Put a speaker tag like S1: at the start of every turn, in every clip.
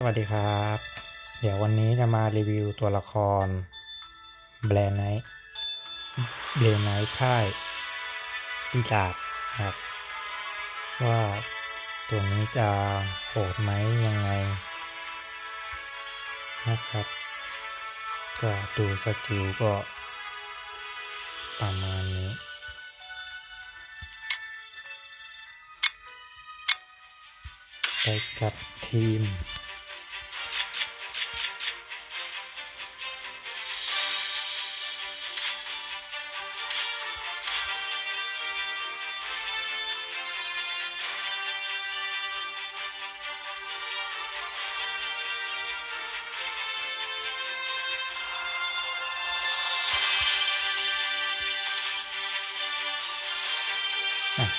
S1: สวัสดีครับ เดี๋ยววันนี้จะมารีวิวตัวละครแบรนด์ไนท์เบรนไนท์ค่ายปีศาจครับ ว่าตัวนี้จะโหดไหมยังไงนะครับ ก็ดูสกิลก็ประมาณนี้ไปกับทีม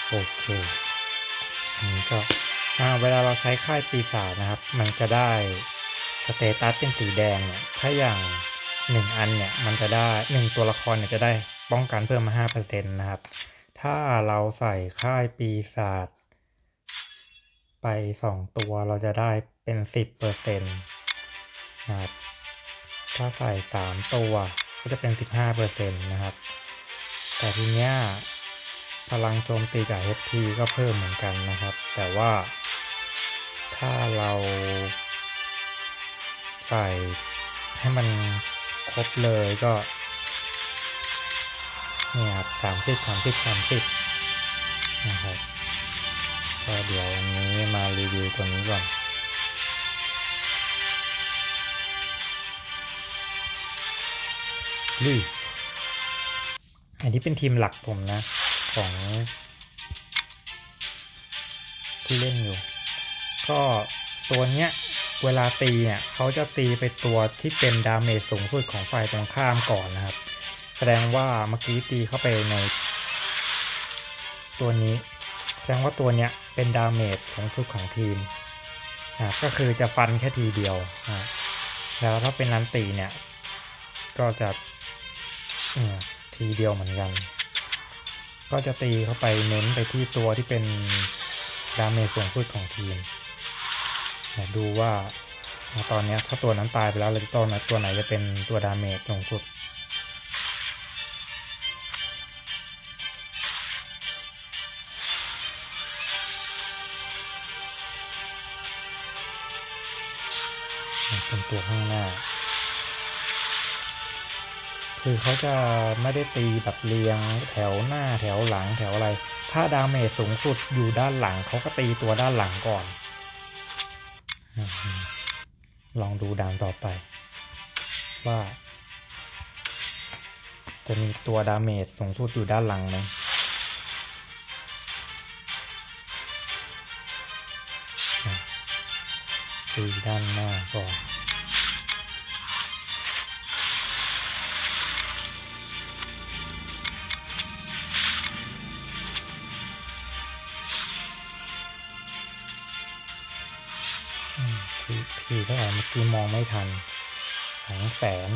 S1: โอเคอันนี้ก็อ่าเวลาเราใช้ค่ายปีศาจนะครับ มันจะได้สเตตัสเป็นสีแดงเนี่ยถ้าอย่างหนึ่งอันเนี่ยมันจะได้หนึ่งตัวละครเนี่ยจะได้ป้องกันเพิ่มมาห้าเปอร์เซ็นต์นะครับ ถ้าเราใส่ค่ายปีศาจไปสองตัวเราจะได้เป็นสิบเปอร์เซ็นต์นะครับถ้าใส่สามตัวก็จะเป็นสิบห้าเปอร์เซ็นต์นะครับ แต่ทีเนี้ย พลังโจมตีกับ HP ก็เพิ่มเหมือนกันนะครับ แต่ว่าถ้าเราใส่ให้มันครบเลยก็เนี่ยครับสามสิบสามสิบสามสิบนะครับก็เดี๋ยววันนี้มารีวิวตัวนี้ก่อนลุยอันนี้เป็นทีมหลักผมนะ ของที่เล่นอยู่ ก็ตัวเนี้ยเวลาตีเนี่ยเขาจะตีไปตัวที่เป็นดาเมจสูงสุดของฝ่ายตรงข้ามก่อนนะครับ แสดงว่าเมื่อกี้ตีเข้าไปใน ตัวนี้ แสดงว่าตัวเนี้ยเป็นดาเมจสูงสุดของทีมอะก็คือจะฟันแค่ทีเดียวอะแล้วถ้าเป็นนันตีเนี่ย ก็จะทีเดียวเหมือนกัน ก็จะตีเข้าไปเน้นไปที่ตัวที่เป็นดาเมจสูงสุดของทีมดูว่าตอนนี้ถ้าตัวนั้นตายไปแล้วแล้วตัวนั้นตัวไหนจะเป็นตัวดาเมจสูงสุด เป็นตัวข้างหน้า คือเขาจะไม่ได้ตีแบบเรียงแถวหน้าแถวหลังแถวอะไร ถ้าดาเมจสูงสุดอยู่ด้านหลังเขาก็ตีตัวด้านหลังก่อน ลองดูดานต่อไป ว่า จะมีตัวดาเมจสูงสุดอยู่ด้านหลังไหมตีด้านหน้าก่อน ทีทีเท่าไหร่เมื่อกี้มองไม่ทันสองแสน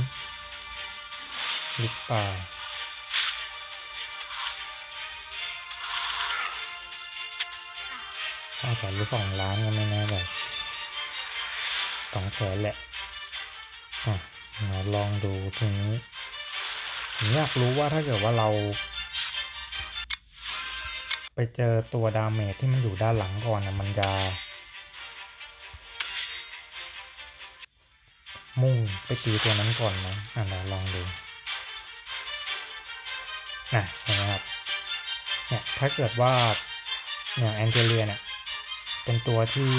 S1: ลิปป่าห้าแสนหรือสองล้านก็ไม่แน่ใจสองแสนแหละอะเราลองดูทีนี้ผมอยากรู้ว่าถ้าเกิดว่าเรา ไปเจอตัวดาเมจที่มันอยู่ด้านหลังก่อนนะมันจะ มุ่งไปตีตัวนั้นก่อนไหมอะเดี๋ยวลองดูนะเห็นไหมครับเนี่ยถ้าเกิดว่าอย่างแอนเจเลียเนี่ยเป็นตัวที่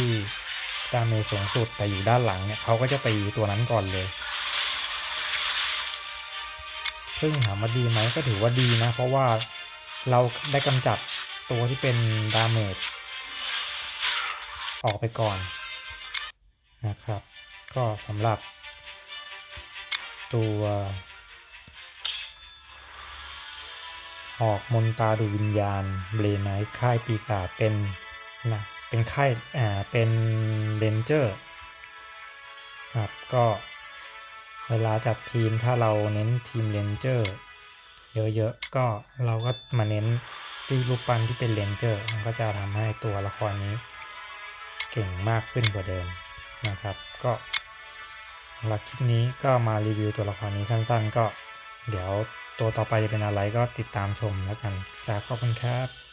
S1: ดาเมจสูงสุดแต่อยู่ด้านหลังเนี่ยเขาก็จะตีตัวนั้นก่อนเลย ซึ่งถามว่าดีไหมก็ถือว่าดีนะ เพราะว่าเราได้กำจัดตัวที่เป็นดาเมจออกไปก่อนนะครับ ก็สำหรับ ตัว ออกมนตาดูวิญญาณ เบรไนค่ายปีศาจเป็นนะเป็นค่ายอ่าเป็นเรนเจอร์ครับก็เวลาจัดทีมถ้าเราเน้นทีมเรนเจอร์เยอะๆก็เราก็มาเน้นที่รูปปั้นที่เป็นเรนเจอร์มันก็จะทำให้ตัวละครนี้เก่งมากขึ้นกว่าเดิมนะครับ ก็ำหรับคลิปนี้ก็มารีวิวตัวละครนี้สั้นๆ ก็เดี๋ยวตัวต่อไปจะเป็นอะไรก็ติดตามชมแล้วกันครับขอบคุณครับ